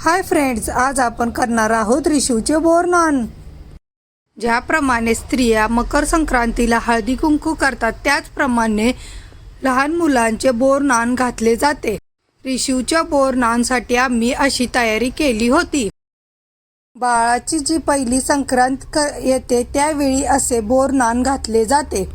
Hi friends आज आपण करणार आहोत रिशूचे बोरनान ज्याप्रमाणे स्त्रिया मकर संक्रांतीला हळदी कुंकू करतात त्याचप्रमाणे लहान मुलांचे बोरनान घातले जाते. रिशूच्या बोरनानसाठी आम्ही अशी तयारी केली होती. बाळाची जी पहिली संक्रांत क- येते त्यावेळी असे बोरनान घातले जाते.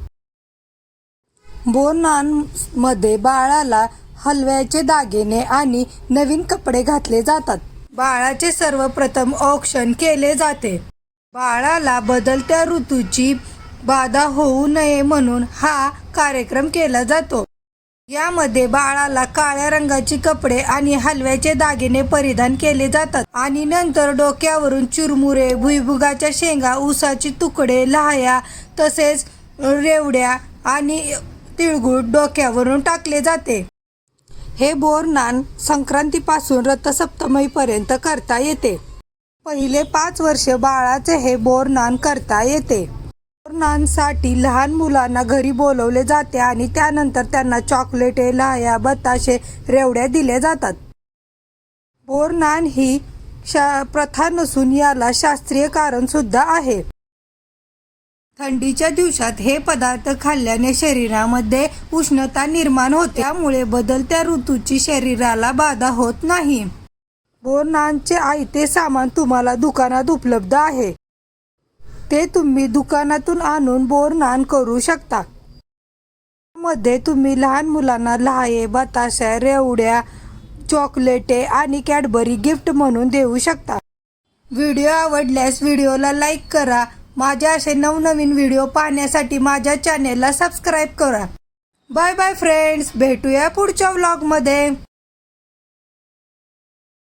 बोरनानमध्ये बाळाला हलव्याचे दागिने आणि नवीन कपडे घातले जातात. बाळाचे सर्वप्रथम औक्षण केले जाते. बाळाला बदलत्या ऋतूची बाधा होऊ नये म्हणून हा कार्यक्रम केला जातो. यामध्ये बाळाला काळ्या रंगाची कपडे आणि हलव्याचे दागिने परिधान केले जातात आणि नंतर डोक्यावरून चुरमुरे भुईभुगाच्या शेंगा ऊसाची तुकडे लहाया तसेच रेवड्या आणि तिळगुळ डोक्यावरून टाकले जाते. हे बोरनान संक्रांतीपासून रथसप्तमीपर्यंत करता येते. पहिले पाच वर्ष बाळाचे हे बोरनान करता येते. बोरनानसाठी लहान मुलांना घरी बोलवले जाते आणि त्यानंतर त्यांना चॉकलेटे लाह्या बताशे रेवड्या दिल्या जातात. बोरनान ही शा प्रथा नसून याला शास्त्रीय कारण सुद्धा आहे. थंडीच्या दिवसात हे पदार्थ खाल्ल्याने शरीरामध्ये उष्णता निर्माण होते. त्यामुळे बदलत्या ऋतूची शरीराला बाधा होत नाही. बोरनानचे आयते सामान तुम्हाला दुकानात उपलब्ध आहे. ते तुम्ही दुकानातून आणून बोरनान करू शकता. मध्ये तुम्ही लहान मुलांना लहाये बताशा रेवड्या चॉकलेटे आणि कॅडबरी गिफ्ट म्हणून देऊ शकता. व्हिडिओ आवडल्यास व्हिडिओला लाईक करा माझ्या असे नवनवीन व्हिडिओ पाहण्यासाठी माझ्या चॅनेलला सबस्क्राईब करा. बाय बाय फ्रेंड्स भेटूया पुढच्या व्लॉगमध्ये